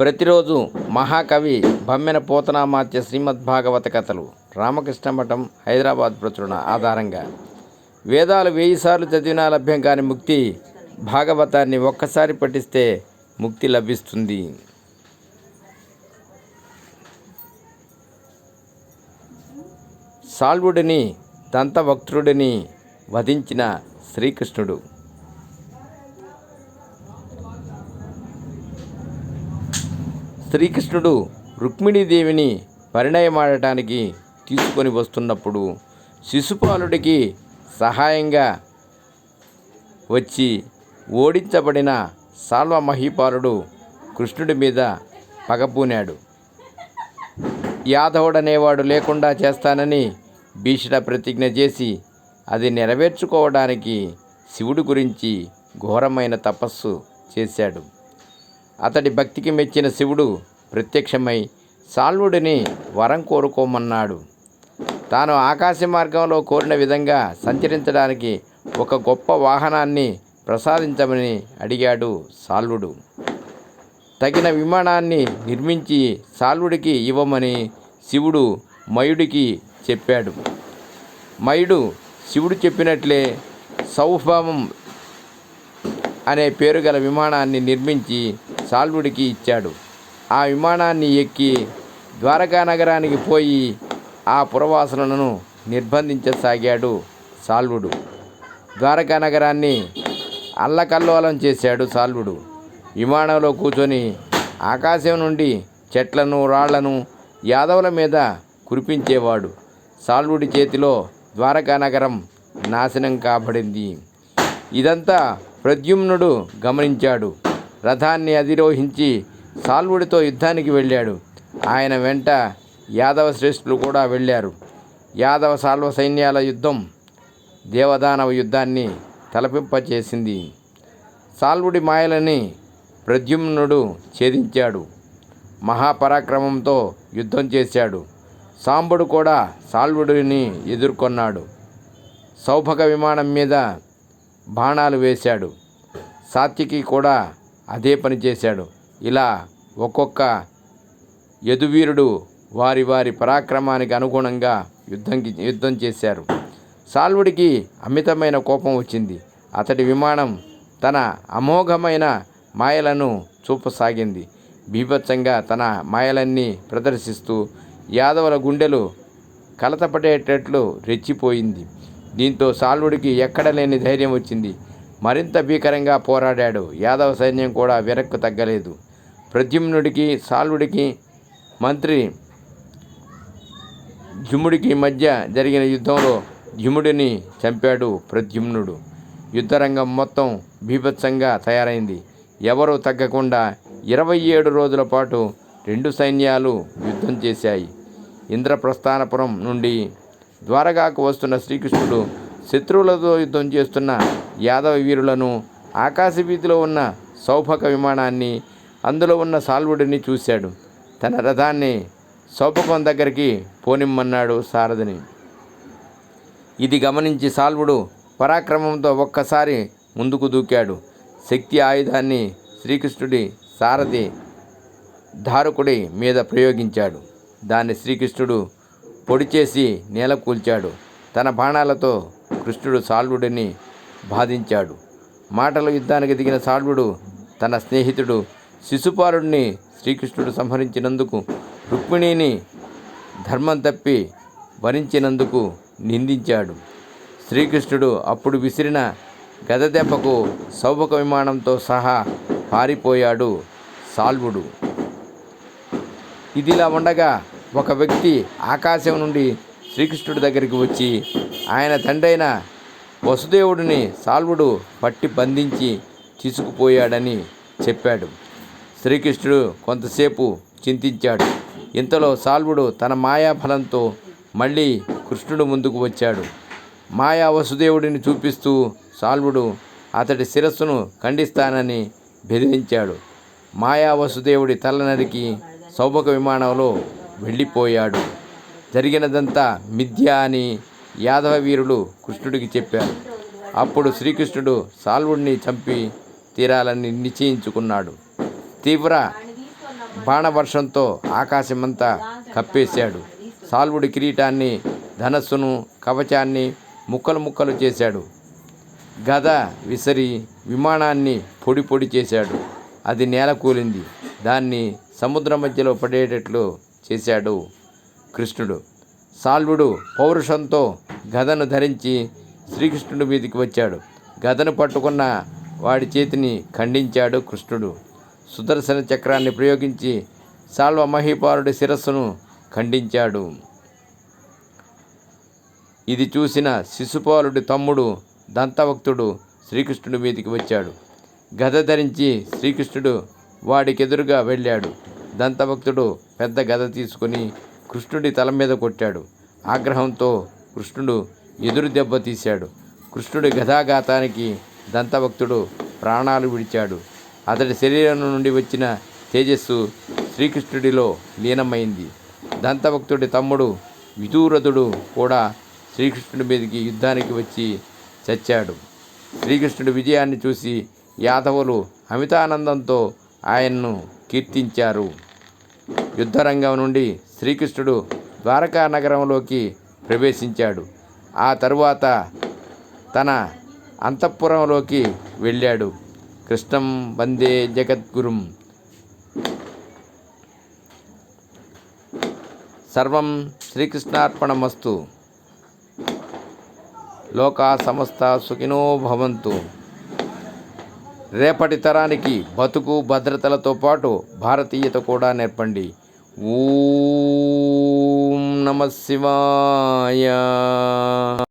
ప్రతిరోజు మహాకవి బమ్మెన పోతనామాత్య శ్రీమద్ భాగవత కథలు రామకృష్ణ మఠం హైదరాబాద్ ప్రచురణ ఆధారంగా. వేదాలు వెయ్యి సార్లు చదివినా లభ్యం కాని ముక్తి భాగవతాన్ని ఒక్కసారి పఠిస్తే ముక్తి లభిస్తుంది. సాల్వుడిని దంతవక్త్రుడిని వధించిన శ్రీకృష్ణుడు. శ్రీకృష్ణుడు రుక్మిణీదేవిని పరిణయమాడటానికి తీసుకొని వస్తున్నప్పుడు శిశుపాలుడికి సహాయంగా వచ్చి ఓడించబడిన సాల్వ మహీపాలుడు కృష్ణుడి మీద పగపూనాడు. యాదవుడనేవాడు లేకుండా చేస్తానని భీషణ ప్రతిజ్ఞ చేసి అది నెరవేర్చుకోవడానికి శివుడి గురించి ఘోరమైన తపస్సు చేశాడు. అతడి భక్తికి మెచ్చిన శివుడు ప్రత్యక్షమై సాల్వుడిని వరం కోరుకోమన్నాడు. తాను ఆకాశ మార్గంలో కోరిన విధంగా సంచరించడానికి ఒక గొప్ప వాహనాన్ని ప్రసాదించమని అడిగాడు సాల్వుడు. తగిన విమానాన్ని నిర్మించి సాల్వుడికి ఇవ్వమని శివుడు మయుడికి చెప్పాడు. మయుడు శివుడు చెప్పినట్లే సౌభావం అనే పేరు గల విమానాన్ని నిర్మించి సాల్వుడికి ఇచ్చాడు. ఆ విమానాన్ని ఎక్కి ద్వారకా నగరానికి పోయి ఆ పురవాసులను నిర్బంధించసాగాడు సాల్వుడు. ద్వారకా నగరాన్ని అల్లకల్లోలం చేశాడు సాల్వుడు. విమానంలో కూర్చొని ఆకాశం నుండి చెట్లను రాళ్ళను యాదవుల మీద కురిపించేవాడు. సాల్వుడి చేతిలో ద్వారకా నగరం నాశనం కాబడింది. ఇదంతా ప్రద్యుమ్నుడు గమనించాడు. రథాన్ని అధిరోహించి సాల్వుడితో యుద్ధానికి వెళ్ళాడు. ఆయన వెంట యాదవ శ్రేష్ఠులు కూడా వెళ్ళారు. యాదవ సాల్వ సైన్యాల యుద్ధం దేవదానవ యుద్ధాన్ని తలపింపచేసింది. సాల్వుడి మాయలని ప్రద్యుమ్నుడు ఛేదించాడు. మహాపరాక్రమంతో యుద్ధం చేశాడు. సాంబుడు కూడా సాల్వుడిని ఎదుర్కొన్నాడు. సౌభగ విమానం మీద బాణాలు వేశాడు. సాత్యకి కూడా అదే పని చేశాడు. ఇలా ఒక్కొక్క యదువీరుడు వారి వారి పరాక్రమానికి అనుగుణంగా యుద్ధంకి యుద్ధం చేశారు. సాల్వుడికి అమితమైన కోపం వచ్చింది. అతడి విమానం తన అమోఘమైన మాయలను చూపసాగింది. బీభత్సంగా తన మాయలన్నీ ప్రదర్శిస్తూ యాదవుల గుండెలు కలతపడేటట్లు రెచ్చిపోయింది. దీంతో సాల్వుడికి ఎక్కడ లేని ధైర్యం వచ్చింది. మరింత భీకరంగా పోరాడాడు. యాదవ సైన్యం కూడా వెనక్కు తగ్గలేదు. ప్రద్యుమ్నుడికి సాల్వుడికి మంత్రి జుముడికి మధ్య జరిగిన యుద్ధంలో జుముడిని చంపాడు ప్రద్యుమ్నుడు. యుద్ధరంగం మొత్తం బీభత్సంగా తయారైంది. ఎవరూ తగ్గకుండా ఇరవై ఏడు రోజుల పాటు రెండు సైన్యాలు యుద్ధం చేశాయి. ఇంద్రప్రస్థానపురం నుండి ద్వారకాకు వస్తున్న శ్రీకృష్ణుడు శత్రువులతో యుద్ధం చేస్తున్న యాదవ వీరులను ఆకాశ వీధిలో ఉన్న సౌభక విమానాన్ని అందులో ఉన్న సాల్వుడిని చూశాడు. తన రథాన్ని సౌభకం దగ్గరికి పోనిమ్మన్నాడు సారథిని ఇది గమనించి సాల్వుడు పరాక్రమంతో ఒక్కసారి ముందుకు దూకాడు. శక్తి ఆయుధాన్ని శ్రీకృష్ణుడి సారథి ధారకుడి మీద ప్రయోగించాడు. దాన్ని శ్రీకృష్ణుడు పొడి చేసి నేల కూల్చాడు. తన బాణాలతో కృష్ణుడు సాల్వుడిని బాధించాడు. మాటల యుద్ధానికి దిగిన సాల్వుడు తన స్నేహితుడు శిశుపాలుడిని శ్రీకృష్ణుడు సంహరించినందుకు రుక్మిణిని ధర్మం తప్పి భరించినందుకు నిందించాడు. శ్రీకృష్ణుడు అప్పుడు విసిరిన గద దెబ్బకు సౌభక విమానంతో సహా పారిపోయాడు సాల్వుడు. ఇదిలా ఉండగా ఒక వ్యక్తి ఆకాశం నుండి శ్రీకృష్ణుడి దగ్గరికి వచ్చి ఆయన తండ్రైన వసుదేవుడిని సాల్వుడు పట్టి బంధించి తీసుకుపోయాడని చెప్పాడు. శ్రీకృష్ణుడు కొంతసేపు చింతించాడు. ఇంతలో సాల్వుడు తన మాయాఫలంతో మళ్ళీ కృష్ణుడు ముందుకు వచ్చాడు. మాయా వసుదేవుడిని చూపిస్తూ సాల్వుడు అతడి శిరస్సును ఖండిస్తానని బెదిరించాడు. మాయా వసుదేవుడి తల నరికి సౌభక విమానంలో వెళ్ళిపోయాడు. జరిగినదంతా మిథ్య అని యాదవ వీరులు కృష్ణుడికి చెప్పారు. అప్పుడు శ్రీకృష్ణుడు సాల్వుడిని చంపి తీరాలని నిశ్చయించుకున్నాడు. తీవ్ర బాణవర్షంతో ఆకాశమంతా కప్పేశాడు. సాల్వుడి కిరీటాన్ని ధనస్సును కవచాన్ని ముక్కలు ముక్కలు చేశాడు. గద విసిరి విమానాన్ని పొడి పొడి చేశాడు. అది నేల కూలింది. దాన్ని సముద్ర మధ్యలో పడేటట్లు చేశాడు కృష్ణుడు. సాల్వుడు పౌరుషంతో గదను ధరించి శ్రీకృష్ణుడి మీదికి వచ్చాడు. గదను పట్టుకున్న వాడి చేతిని ఖండించాడు కృష్ణుడు. సుదర్శన చక్రాన్ని ప్రయోగించి సాల్వ మహిపాలుడి శిరస్సును ఖండించాడు. ఇది చూసిన శిశుపాలుడి తమ్ముడు దంతభక్తుడు శ్రీకృష్ణుడి మీదికి వచ్చాడు. గద ధరించి శ్రీకృష్ణుడు వాడికెదురుగా వెళ్ళాడు. దంతభక్తుడు పెద్ద గద తీసుకుని కృష్ణుడి తల మీద కొట్టాడు. ఆగ్రహంతో కృష్ణుడు ఎదురు దెబ్బ తీశాడు. కృష్ణుడి గదాఘాతానికి దంతభక్తుడు ప్రాణాలు విడిచాడు. అతడి శరీరం నుండి వచ్చిన తేజస్సు శ్రీకృష్ణుడిలో లీనమైంది. దంతభక్తుడి తమ్ముడు విదూరథుడు కూడా శ్రీకృష్ణుడి మీదకి యుద్ధానికి వచ్చి చచ్చాడు. శ్రీకృష్ణుడి విజయాన్ని చూసి యాదవులు అమితానందంతో ఆయన్ను కీర్తించారు. యుద్ధరంగం నుండి శ్రీకృష్ణుడు ద్వారకా నగరంలోకి ప్రవేశించాడు. ఆ తరువాత తన అంతఃపురంలోకి వెళ్ళాడు. కృష్ణం వందే జగద్గురుం. సర్వం శ్రీకృష్ణార్పణమస్తు. లోకా సమస్త సుఖినో భవంతు. రేపటి తరానికి బతుకు భద్రతలతో పాటు భారతీయత కూడా నేర్పండి. ఓం నమ శివాయ.